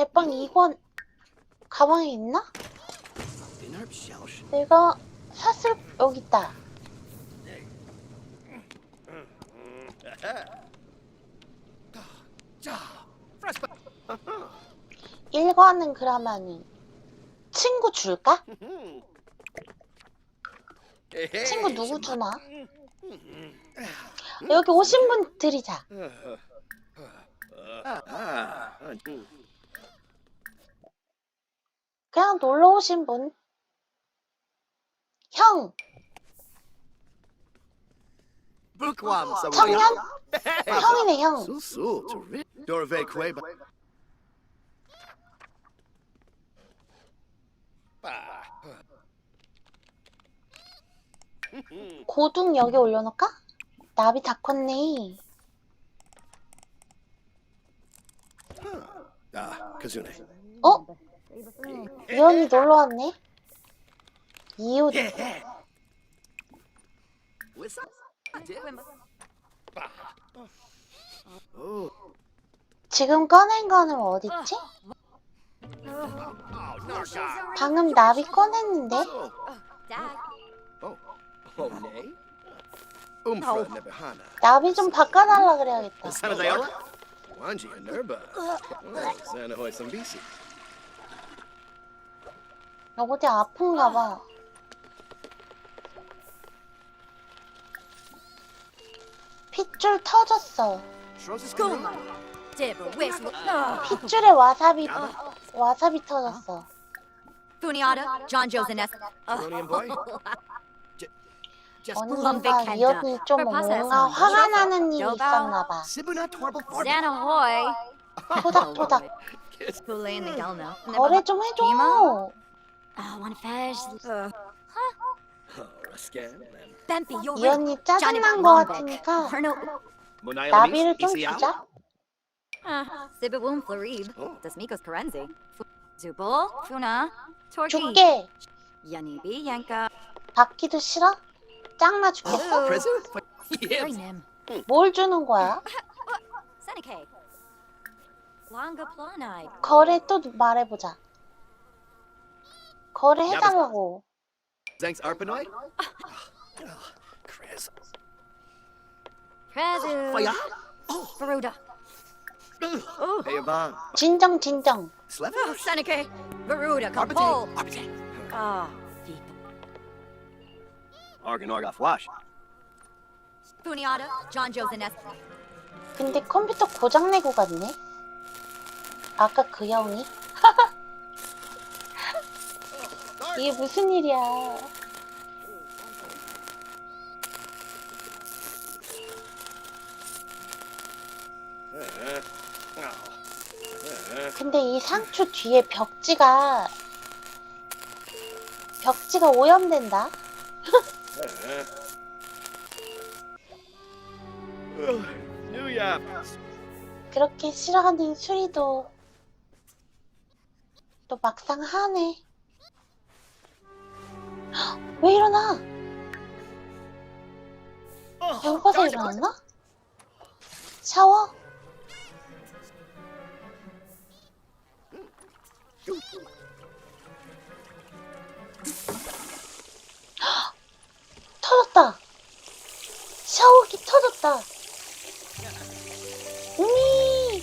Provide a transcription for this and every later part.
제빵 2권 가방에 있나? 내가 샀을 여기 있다. Ja. Fresh. 1권은 그러면은 친구 줄까? 친구 누구 주나? 여기 오신 분 드리자. Ah. 그냥 놀러 오신 분. 형. 청년? 형이네 형. 고둥 여기 올려놓을까? 나비 다 컸네. Ah. 어? 이현이 놀러 왔네. 이웃. Oh, 지금 꺼낸 거는 어딨지? 방금 나비 꺼냈는데? Oh, oh. 나비 좀 바꿔달라 그래야겠다. 어디 아픈가 봐. 핏줄 터졌어. Oh. 핏줄에 와사비, 와사비 터졌어. Funiata, John boy. J- Just 언젠가 이언니 좀 뭔가 화가 나는 일이 있었나 봐. Sibuna Torble. 토닥토닥. The Gelno. 거래 좀 해줘. Oh, one. Oh, you're 이 언니 짜증난 거 같으니까 나비를 좀. 주자. Sibibum Florib. Oh. Desmikos Karenzi. Zubul, Funa, Torki. 줄게. Yanibi, Yanka. 받기도 싫어? 짱나 죽겠어? 뭘 주는 거야? Seneca. Longa Planai. 거래 또 말해보자. 거래 해달라고. Thanks, Arpanoid. Chris. Prezu. Fire. Oh. Veruda. Hey, Yvonne. 진정 진정. Oh, Seneca. Veruda. Compol. Ah, Vipa. Argan Argoff Wash. Funiata, John Josenes. 근데 컴퓨터 고장 내고 갔네. 아까 그 형이? 이게 무슨 일이야? 근데 이 상추 뒤에 벽지가 벽지가 오염된다. 그렇게 싫어하는 수리도 또 막상 하네. 헉, 왜 일어나? 배고파서 일어났나? 샤워? 헉, 터졌다. 샤워기 터졌다. 우미!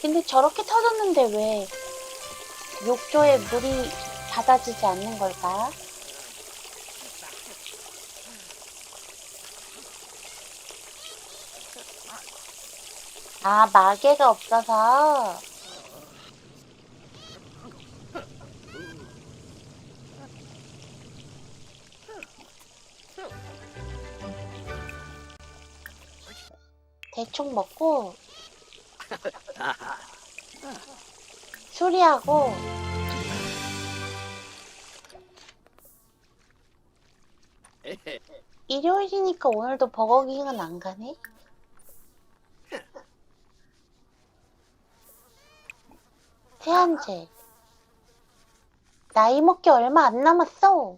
근데 저렇게 터졌는데 왜 욕조에 물이 받아지지 않는 걸까? 아, 마개가 없어서. 대충 먹고 수리하고. 일요일이니까 오늘도 버거킹은 안 가네? 세한제. 나이 먹기 얼마 안 남았어.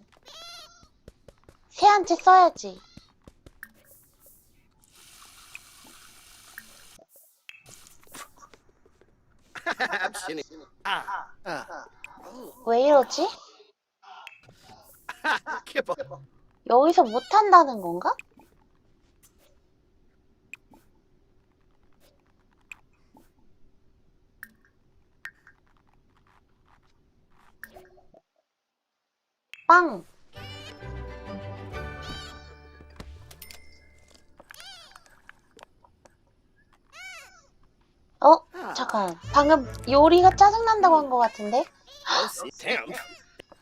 세한제 써야지 Abshin. Ah. Ah. 왜 이러지? Kipple. 여기서 못한다는 건가? 빵! 어? 잠깐. 방금 요리가 짜증난다고 한 것 같은데?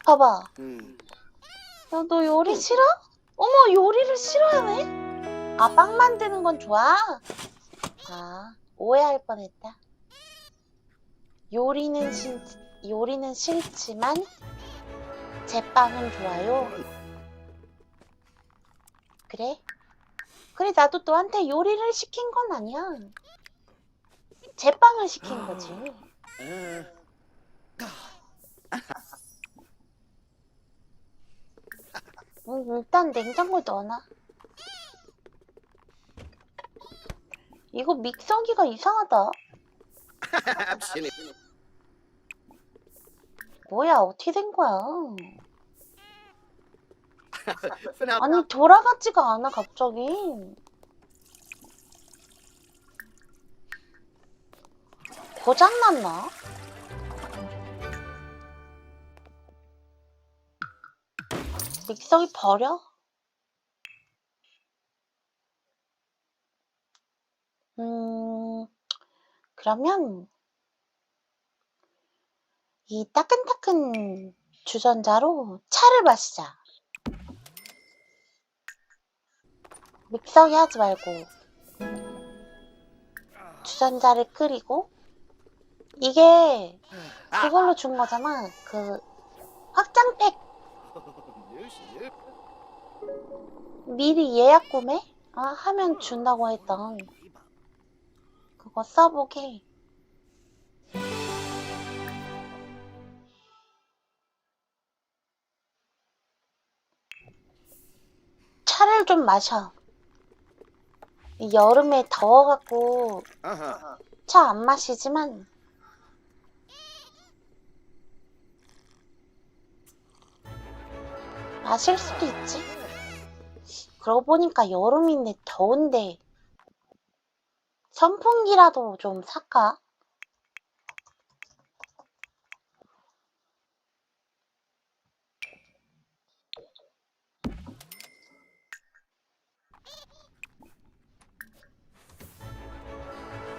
봐봐. Hmm. 야, 너 요리 싫어? 어머, 요리를 싫어하네? 아, 빵 만드는 건 좋아? 아, 오해할 뻔했다. 요리는 신, 요리는 싫지만, 제빵은 좋아요. 그래? 그래, 나도 너한테 요리를 시킨 건 아니야. 제빵을 시킨 거지. Uh. 음, 일단 냉장고에 넣어놔. 이거 믹서기가 이상하다. 뭐야, 어떻게 된 거야? For now. 아니, 돌아가지가 않아, 갑자기. 고장났나? 믹서기 버려? 음, 그러면 이 따끈따끈 주전자로 차를 마시자. 믹서기 하지 말고 주전자를 끓이고 이게 그걸로 준 거잖아. 그 확장팩. 미리 예약 구매 아, 하면 준다고 했던 그거 써보게. 차를 좀 마셔. 이 여름에 더워갖고. 차 안 마시지만 마실 수도 있지. 그러고 보니까 여름인데 더운데 선풍기라도 좀 살까?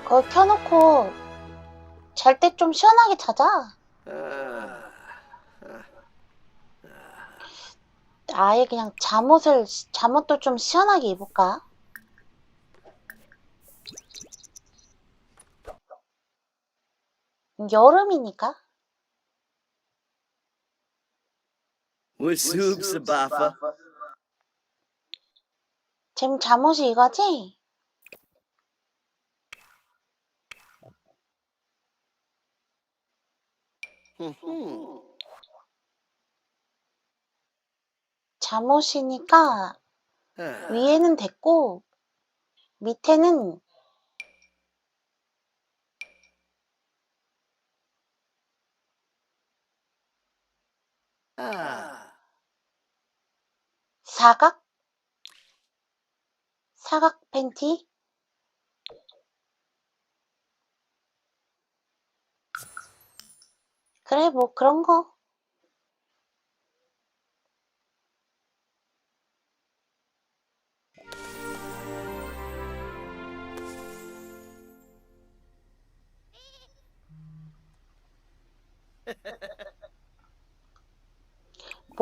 그거 켜놓고 잘 때 좀 시원하게 자자. Uh. 아예 그냥 잠옷을 잠옷도 좀 시원하게 입을까? 여름이니까. 지금 잠옷이 이거지? 잠옷이니까. 위에는 됐고 밑에는. 사각 사각 팬티 그래 뭐 그런 거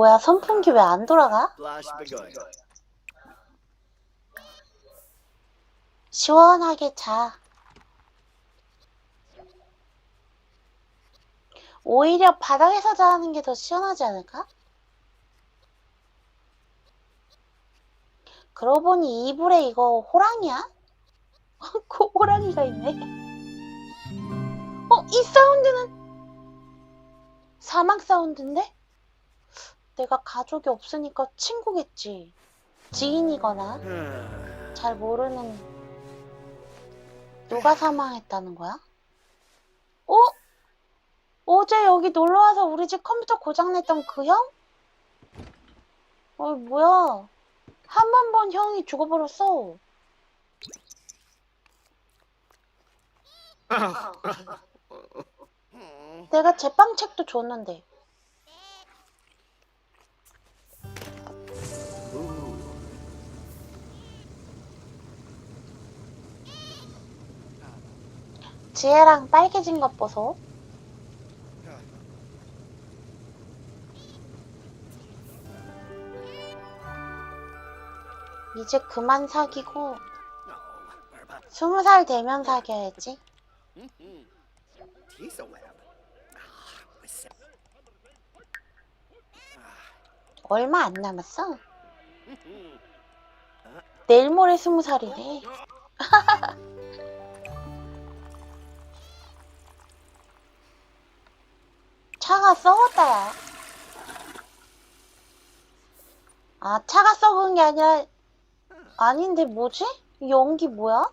뭐야 선풍기 왜 안 돌아가? 시원하게 자. 오히려 바닥에서 자는 게 더 시원하지 않을까? 그러고 보니 이불에 이거 호랑이야? 그 호랑이가 있네. 어, 이 사운드는 사막 사운드인데? 내가 가족이 없으니까 친구겠지. 지인이거나. 잘 모르는 누가 사망했다는 거야? 어? 어제 여기 놀러 와서 우리 집 컴퓨터 고장냈던 그 형? 어이 뭐야? 한 번 본 형이 죽어버렸어. 내가 제빵책도 줬는데. 지혜랑 빨개진 것 보소. 이제 그만 사귀고 스무 살 되면 사귀어야지. 얼마 안 남았어. 내일 모레 스무 살이래. 차가 썩었다, 야. 아, 차가 썩은 게 아니라, 아닌데, 뭐지? 이 연기 뭐야?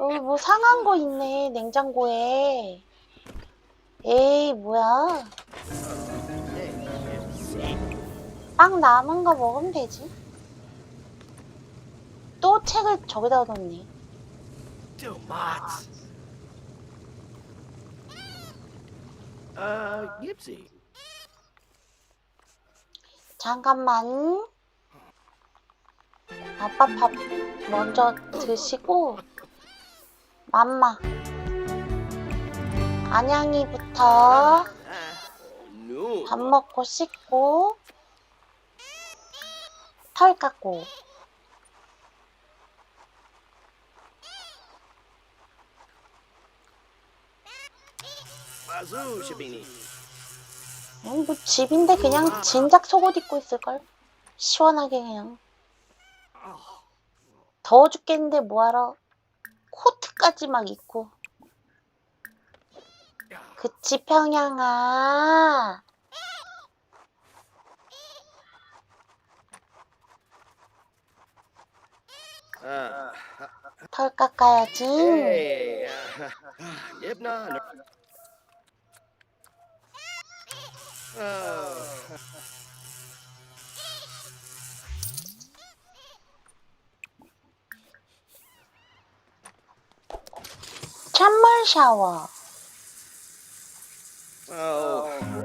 여기 뭐 상한 거 있네, 냉장고에. 에이, 뭐야. 빵 남은 거 먹으면 되지. 또 책을 저기다 놓네. Gipsy. 잠깐만. 아빠 밥 먼저 드시고, 맘마. 안양이부터. 밥 먹고 씻고, 털 깎고. Shabini. 음, 뭐 집인데 그냥 진작 속옷 입고 있을걸. 시원하게 그냥. 더워 죽겠는데 뭐하러 코트까지 막 입고. 그치 평양아. Uh, 털 깎아야지. hey. Uh, Yipna. no- Oh. 찬물 샤워. Oh.